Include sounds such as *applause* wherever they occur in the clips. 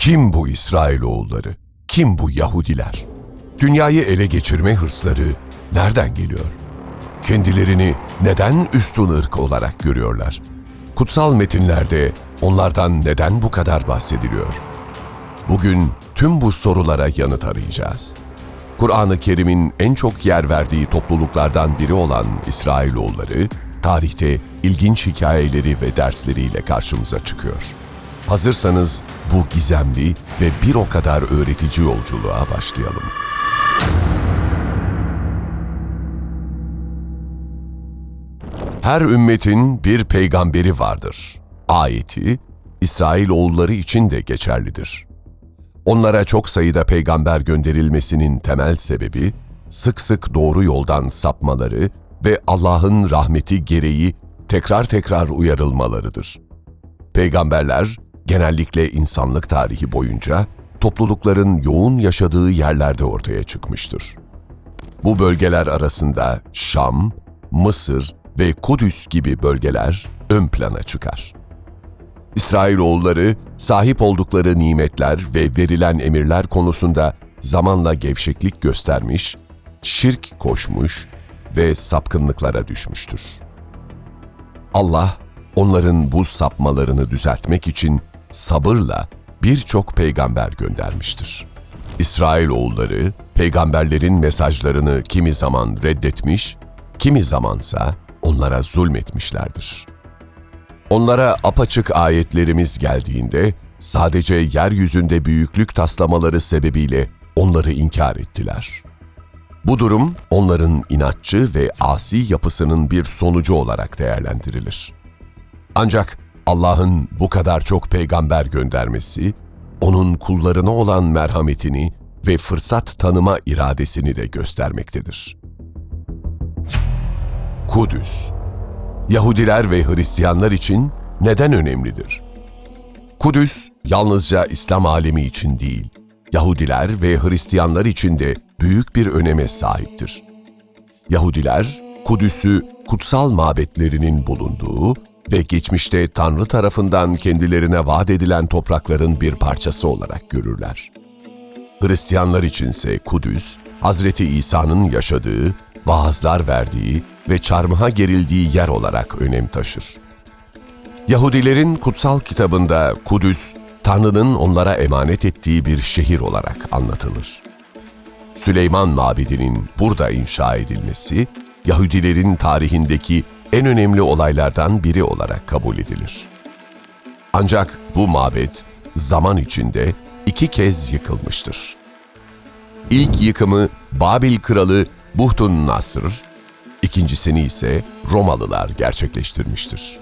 Kim bu İsrailoğulları? Kim bu Yahudiler? Dünyayı ele geçirme hırsları nereden geliyor? Kendilerini neden üstün ırk olarak görüyorlar? Kutsal metinlerde onlardan neden bu kadar bahsediliyor? Bugün tüm bu sorulara yanıt arayacağız. Kur'an-ı Kerim'in en çok yer verdiği topluluklardan biri olan İsrailoğulları, tarihte ilginç hikayeleri ve dersleriyle karşımıza çıkıyor. Hazırsanız bu gizemli ve bir o kadar öğretici yolculuğa başlayalım. Her ümmetin bir peygamberi vardır. Ayeti, İsrailoğulları için de geçerlidir. Onlara çok sayıda peygamber gönderilmesinin temel sebebi, sık sık doğru yoldan sapmaları ve Allah'ın rahmeti gereği tekrar tekrar uyarılmalarıdır. Peygamberler, genellikle insanlık tarihi boyunca toplulukların yoğun yaşadığı yerlerde ortaya çıkmıştır. Bu bölgeler arasında Şam, Mısır ve Kudüs gibi bölgeler ön plana çıkar. İsrailoğulları sahip oldukları nimetler ve verilen emirler konusunda zamanla gevşeklik göstermiş, şirk koşmuş ve sapkınlıklara düşmüştür. Allah onların bu sapmalarını düzeltmek için sabırla birçok peygamber göndermiştir. İsrailoğulları peygamberlerin mesajlarını kimi zaman reddetmiş, kimi zamansa onlara zulmetmişlerdir. Onlara apaçık ayetlerimiz geldiğinde sadece yeryüzünde büyüklük taslamaları sebebiyle onları inkar ettiler. Bu durum onların inatçı ve asi yapısının bir sonucu olarak değerlendirilir. Ancak Allah'ın bu kadar çok peygamber göndermesi, onun kullarına olan merhametini ve fırsat tanıma iradesini de göstermektedir. Kudüs Yahudiler ve Hristiyanlar için neden önemlidir? Kudüs yalnızca İslam alemi için değil, Yahudiler ve Hristiyanlar için de büyük bir öneme sahiptir. Yahudiler, Kudüs'ü kutsal mabetlerinin bulunduğu ve geçmişte Tanrı tarafından kendilerine vaat edilen toprakların bir parçası olarak görürler. Hristiyanlar içinse Kudüs, Hazreti İsa'nın yaşadığı, vaazlar verdiği ve çarmıha gerildiği yer olarak önem taşır. Yahudilerin kutsal kitabında Kudüs, Tanrı'nın onlara emanet ettiği bir şehir olarak anlatılır. Süleyman Mabedi'nin burada inşa edilmesi, Yahudilerin tarihindeki en önemli olaylardan biri olarak kabul edilir. Ancak bu mabet zaman içinde iki kez yıkılmıştır. İlk yıkımı Babil kralı Buhtun Nasr, ikincisini ise Romalılar gerçekleştirmiştir.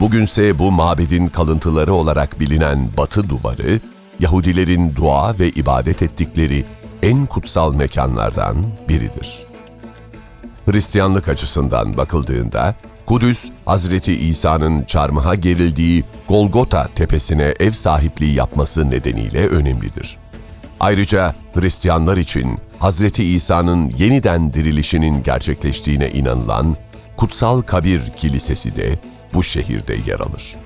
Bugünse bu mabedin kalıntıları olarak bilinen Batı Duvarı, Yahudilerin dua ve ibadet ettikleri en kutsal mekanlardan biridir. Hristiyanlık açısından bakıldığında, Kudüs, Hazreti İsa'nın çarmıha gerildiği Golgota tepesine ev sahipliği yapması nedeniyle önemlidir. Ayrıca Hristiyanlar için Hazreti İsa'nın yeniden dirilişinin gerçekleştiğine inanılan Kutsal Kabir Kilisesi de bu şehirde yer alır.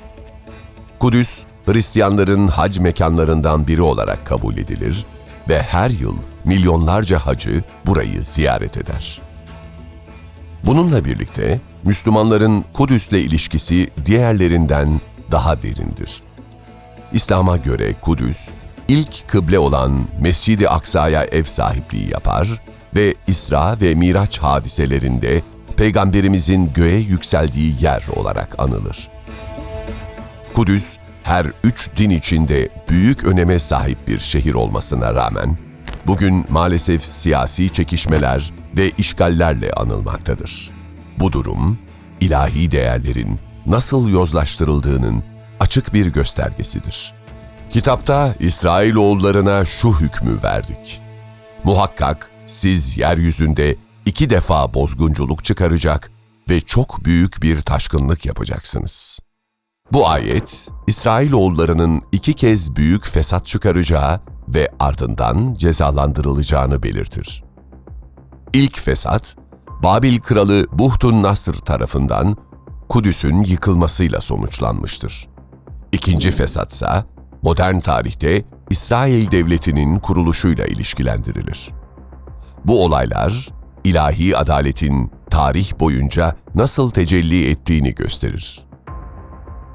Kudüs, Hristiyanların hac mekanlarından biri olarak kabul edilir ve her yıl milyonlarca hacı burayı ziyaret eder. Bununla birlikte Müslümanların Kudüs'le ilişkisi diğerlerinden daha derindir. İslam'a göre Kudüs, ilk kıble olan Mescid-i Aksa'ya ev sahipliği yapar ve İsra ve Miraç hadiselerinde Peygamberimizin göğe yükseldiği yer olarak anılır. Kudüs, her üç din içinde büyük öneme sahip bir şehir olmasına rağmen, bugün maalesef siyasi çekişmeler ve işgallerle anılmaktadır. Bu durum, ilahi değerlerin nasıl yozlaştırıldığının açık bir göstergesidir. Kitapta İsrailoğullarına şu hükmü verdik. Muhakkak siz yeryüzünde iki defa bozgunculuk çıkaracak ve çok büyük bir taşkınlık yapacaksınız. Bu ayet, İsrailoğullarının iki kez büyük fesat çıkaracağı ve ardından cezalandırılacağını belirtir. İlk fesat, Babil kralı Buhtun Nasr tarafından Kudüs'ün yıkılmasıyla sonuçlanmıştır. İkinci fesatsa modern tarihte İsrail Devleti'nin kuruluşuyla ilişkilendirilir. Bu olaylar, ilahi adaletin tarih boyunca nasıl tecelli ettiğini gösterir.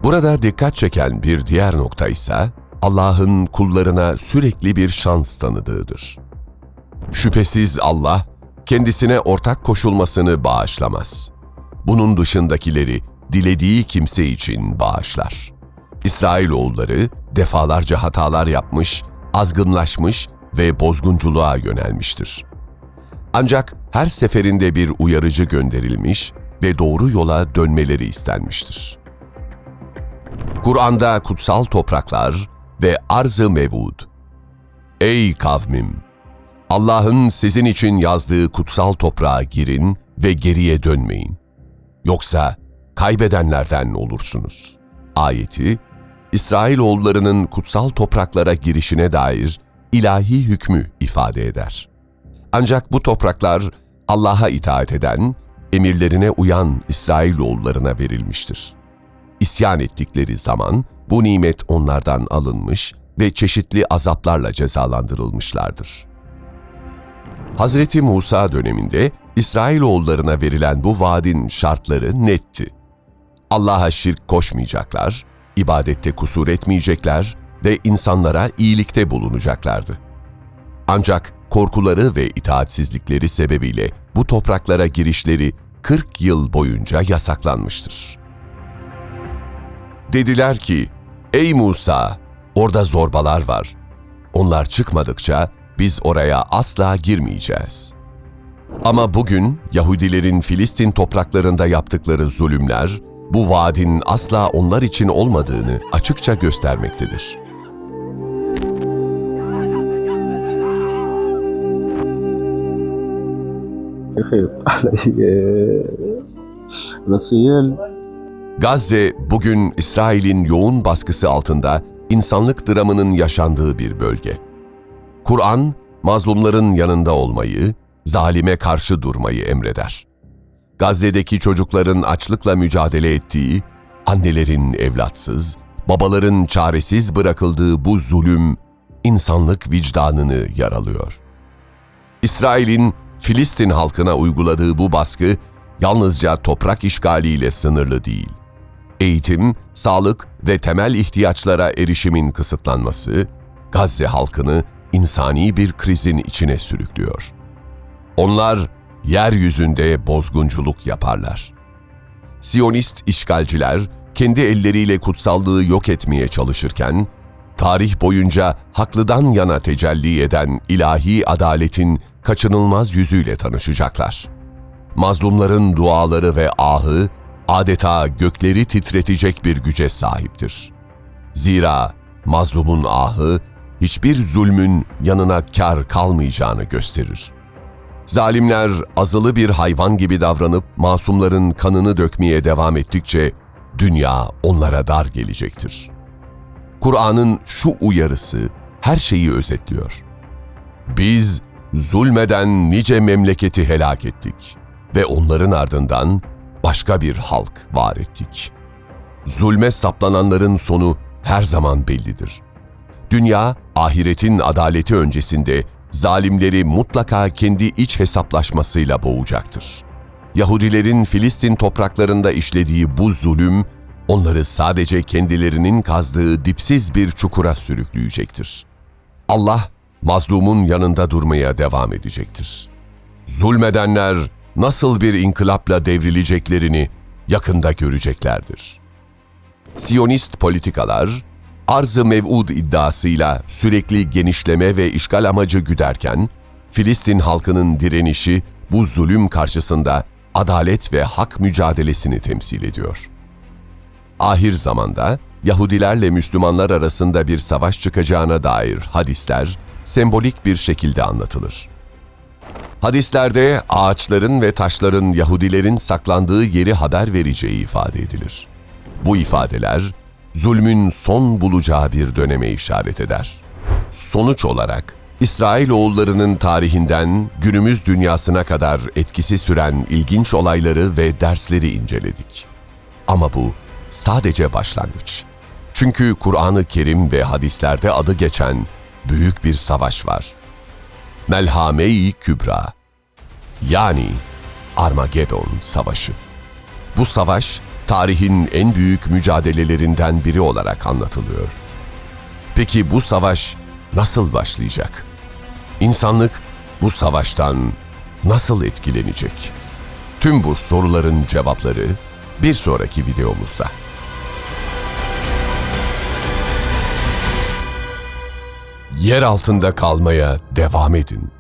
Burada dikkat çeken bir diğer nokta ise Allah'ın kullarına sürekli bir şans tanıdığıdır. Şüphesiz Allah, kendisine ortak koşulmasını bağışlamaz. Bunun dışındakileri dilediği kimse için bağışlar. İsrailoğulları defalarca hatalar yapmış, azgınlaşmış ve bozgunculuğa yönelmiştir. Ancak her seferinde bir uyarıcı gönderilmiş ve doğru yola dönmeleri istenmiştir. Kur'an'da kutsal topraklar ve arz-ı mevud. Ey kavmim! Allah'ın sizin için yazdığı kutsal toprağa girin ve geriye dönmeyin. Yoksa kaybedenlerden olursunuz. Ayeti, İsrailoğullarının kutsal topraklara girişine dair ilahi hükmü ifade eder. Ancak bu topraklar Allah'a itaat eden, emirlerine uyan İsrailoğullarına verilmiştir. İsyan ettikleri zaman bu nimet onlardan alınmış ve çeşitli azaplarla cezalandırılmışlardır. Hazreti Musa döneminde İsrailoğullarına verilen bu vaadin şartları netti. Allah'a şirk koşmayacaklar, ibadette kusur etmeyecekler ve insanlara iyilikte bulunacaklardı. Ancak korkuları ve itaatsizlikleri sebebiyle bu topraklara girişleri 40 yıl boyunca yasaklanmıştır. Dediler ki, Ey Musa! Orada zorbalar var. Onlar çıkmadıkça biz oraya asla girmeyeceğiz. Ama bugün Yahudilerin Filistin topraklarında yaptıkları zulümler, bu vaadin asla onlar için olmadığını açıkça göstermektedir. *laughs* Gazze bugün İsrail'in yoğun baskısı altında insanlık dramının yaşandığı bir bölge. Kur'an, mazlumların yanında olmayı, zalime karşı durmayı emreder. Gazze'deki çocukların açlıkla mücadele ettiği, annelerin evlatsız, babaların çaresiz bırakıldığı bu zulüm, insanlık vicdanını yaralıyor. İsrail'in Filistin halkına uyguladığı bu baskı yalnızca toprak işgaliyle sınırlı değil. Eğitim, sağlık ve temel ihtiyaçlara erişimin kısıtlanması, Gazze halkını insani bir krizin içine sürüklüyor. Onlar yeryüzünde bozgunculuk yaparlar. Siyonist işgalciler kendi elleriyle kutsallığı yok etmeye çalışırken, tarih boyunca haklıdan yana tecelli eden ilahi adaletin kaçınılmaz yüzüyle tanışacaklar. Mazlumların duaları ve ahı adeta gökleri titretecek bir güce sahiptir. Zira mazlumun ahı hiçbir zulmün yanına kar kalmayacağını gösterir. Zalimler azılı bir hayvan gibi davranıp masumların kanını dökmeye devam ettikçe dünya onlara dar gelecektir. Kur'an'ın şu uyarısı her şeyi özetliyor. Biz zulmeden nice memleketi helak ettik ve onların ardından başka bir halk var ettik. Zulme saplananların sonu her zaman bellidir. Dünya, ahiretin adaleti öncesinde zalimleri mutlaka kendi iç hesaplaşmasıyla boğacaktır. Yahudilerin Filistin topraklarında işlediği bu zulüm, onları sadece kendilerinin kazdığı dipsiz bir çukura sürükleyecektir. Allah, mazlumun yanında durmaya devam edecektir. Zulmedenler nasıl bir inkılapla devrileceklerini yakında göreceklerdir. Siyonist politikalar, arz-ı mev'ud iddiasıyla sürekli genişleme ve işgal amacı güderken, Filistin halkının direnişi bu zulüm karşısında adalet ve hak mücadelesini temsil ediyor. Ahir zamanda Yahudilerle Müslümanlar arasında bir savaş çıkacağına dair hadisler sembolik bir şekilde anlatılır. Hadislerde ağaçların ve taşların Yahudilerin saklandığı yeri haber vereceği ifade edilir. Bu ifadeler zulmün son bulacağı bir döneme işaret eder. Sonuç olarak İsrailoğullarının tarihinden günümüz dünyasına kadar etkisi süren ilginç olayları ve dersleri inceledik. Ama bu sadece başlangıç. Çünkü Kur'an-ı Kerim ve hadislerde adı geçen büyük bir savaş var. Melhame-i Kübra yani Armagedon Savaşı. Bu savaş tarihin en büyük mücadelelerinden biri olarak anlatılıyor. Peki bu savaş nasıl başlayacak? İnsanlık bu savaştan nasıl etkilenecek? Tüm bu soruların cevapları bir sonraki videomuzda. Yer altında kalmaya devam edin.